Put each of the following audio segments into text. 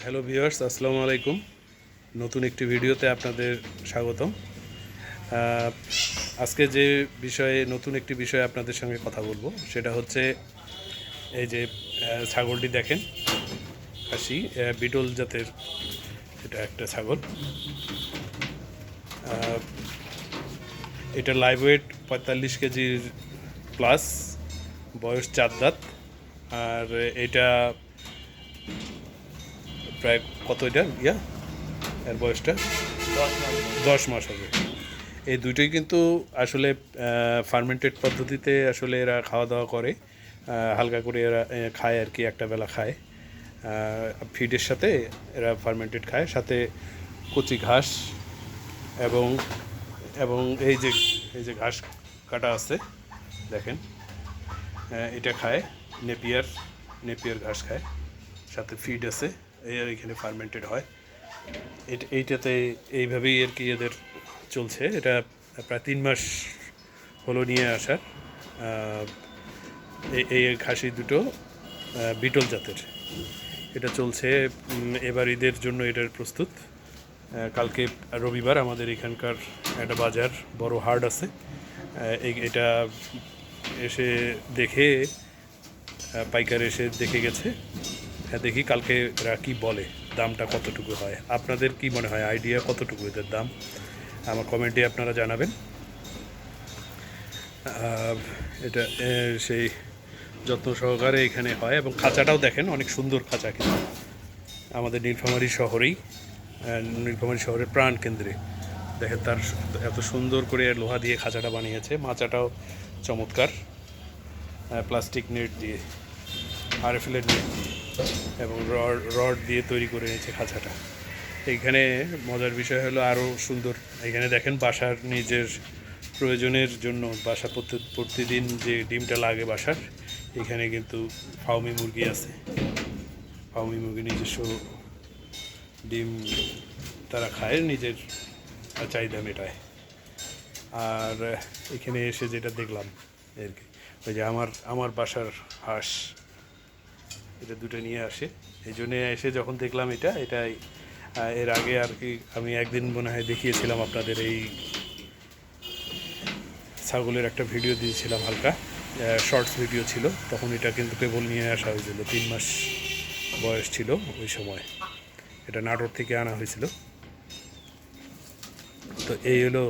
Hello viewers আসসালামু আলাইকুম নতুন একটি ভিডিওতে আপনাদের স্বাগতম। আজকে যে বিষয়ে, নতুন একটি বিষয়ে আপনাদের সঙ্গে কথা বলব, সেটা হচ্ছে এই যে ছাগলটি দেখেন। খাসি বিটল জাতের এটা একটা ছাগল। এটা লাইভ ওয়েট পঁয়তাল্লিশ কেজির প্লাস বয়স চার দাঁত। আর এটা প্রায় কত এটা? ইয়া? এর বয়সটা? দশ মাস হবে। এই দুটোই কিন্তু আসলে ফার্মেন্টেড পদ্ধতিতে আসলে এরা খাওয়া দাওয়া করে হালকা করে এরা খায় আর কি, একটা বেলা খায়। ফিডের সাথে এরা ফার্মেন্টেড খায়। সাথে কচি ঘাস এবং এবং এই যে এই যে ঘাস কাটা আছে, দেখেন। এটা খায়, নেপিয়ার নেপিয়ার ঘাস খায়। সাথে ফিড আছে। এখানে ফার্মেন্টেড হয়। এইটাতে এইভাবেই আর কি এদের চলছে। এটা প্রায় তিন মাস হলো নিয়ে আসার। এই খাসি দুটো বিটল জাতের। এটা চলছে এবার ঈদের জন্য এটার প্রস্তুত। কালকে রবিবার আমাদের এখানকার একটা বাজার, বড় হাট আছে। এটা এসে দেখে পাইকার এসে দেখে গেছে। দেখি কালকে এরা কী বলে, দামটা কতটুকু হয়? আপনাদের কি মনে হয়? আইডিয়া কতটুকু এদের দাম? আমার কমেন্টে আপনারা জানাবেন। এটা সেই যত্ন সহকারে এখানে হয় এবং খাঁচাটাও দেখেন, অনেক সুন্দর খাঁচা কিন্তু। আমাদের নীলফামারী শহরেই নীলফামারী শহরের প্রাণ কেন্দ্রে। দেখেন তার এত সুন্দর করে লোহা দিয়ে খাঁচাটা বানিয়েছে। মাচাটাও চমৎকার। প্লাস্টিক নেট দিয়ে। আরএফএলের নেট দিয়ে এবং রড রড দিয়ে তৈরি করে নিয়েছে খাঁচাটা। এইখানে মজার বিষয় হলো আরও সুন্দর। এখানে দেখেন বাসার নিজের প্রয়োজনের জন্য, বাসা প্রতি- প্রতিদিন যে ডিমটা লাগে বাসার, এখানে কিন্তু ফাউমি মুরগি আছে। ফাউমি মুরগি নিজস্ব ডিম তারা খায়, নিজের চাহিদা মেটায়। আর এখানে এসে যেটা দেখলাম আর কি ওই যে আমার আমার বাসার হাঁস এটা দুটো নিয়ে আসে। এই জন্যে এসে যখন দেখলাম এটা এটাই এর আগে আর কি আমি একদিন মনে হয় দেখিয়েছিলাম আপনাদের এই ছাগলের একটা ভিডিও দিয়েছিলাম হালকা শর্টস ভিডিও ছিল। তখন এটা কিন্তু কেবল নিয়ে আসা হয়েছিল, তিন মাস বয়স ছিল ওই সময়। এটা নাটোর থেকে আনা হয়েছিল। তো এই হলো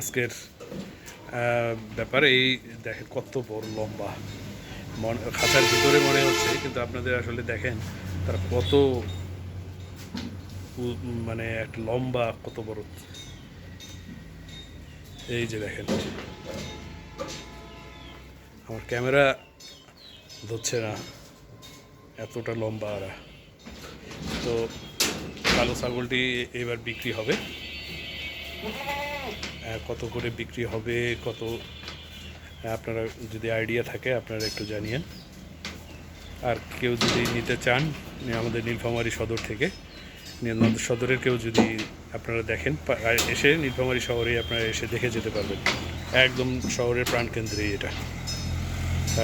আজকের ব্যাপার। এই দেখেন কত বড় লম্বা। মন, খাঁচার ভিতরে মনে হচ্ছে, কিন্তু আপনাদের আসলে দেখেন তার কত মানে একটা লম্বা কত বড়। এই যে দেখেন। আমার ক্যামেরা ধরছে না, এতটা লম্বা আরা। তো কালো ছাগলটি এবার বিক্রি হবে। কত করে বিক্রি হবে, কত আপনারা যদি আইডিয়া থাকে, আপনারা একটু জানিয়েন। আর কেউ যদি নিতে চান আমাদের নীলফামারী সদর থেকে নীলফামারী সদরের কেউ যদি আপনারা দেখেন এসে নীলফামারী শহরে আপনারা এসে দেখে যেতে পারবেন। একদম শহরের প্রাণকেন্দ্রেই এটা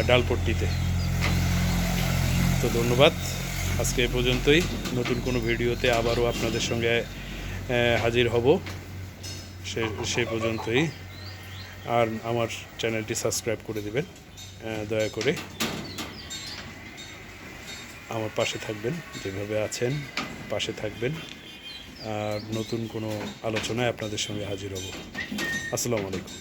ডালপট্টিতে। তো ধন্যবাদ। আজকে এ পর্যন্তই। নতুন কোনো ভিডিওতে আবারও আপনাদের সঙ্গে হাজির হব। সে সে পর্যন্তই। আর আমার চ্যানেলটি সাবস্ক্রাইব করে দেবেন দয়া করে আমার পাশে থাকবেন, যেভাবে আছেন পাশে থাকবেন। আর নতুন কোনো আলোচনায় আপনাদের সঙ্গে হাজির হব। আসসালামু আলাইকুম।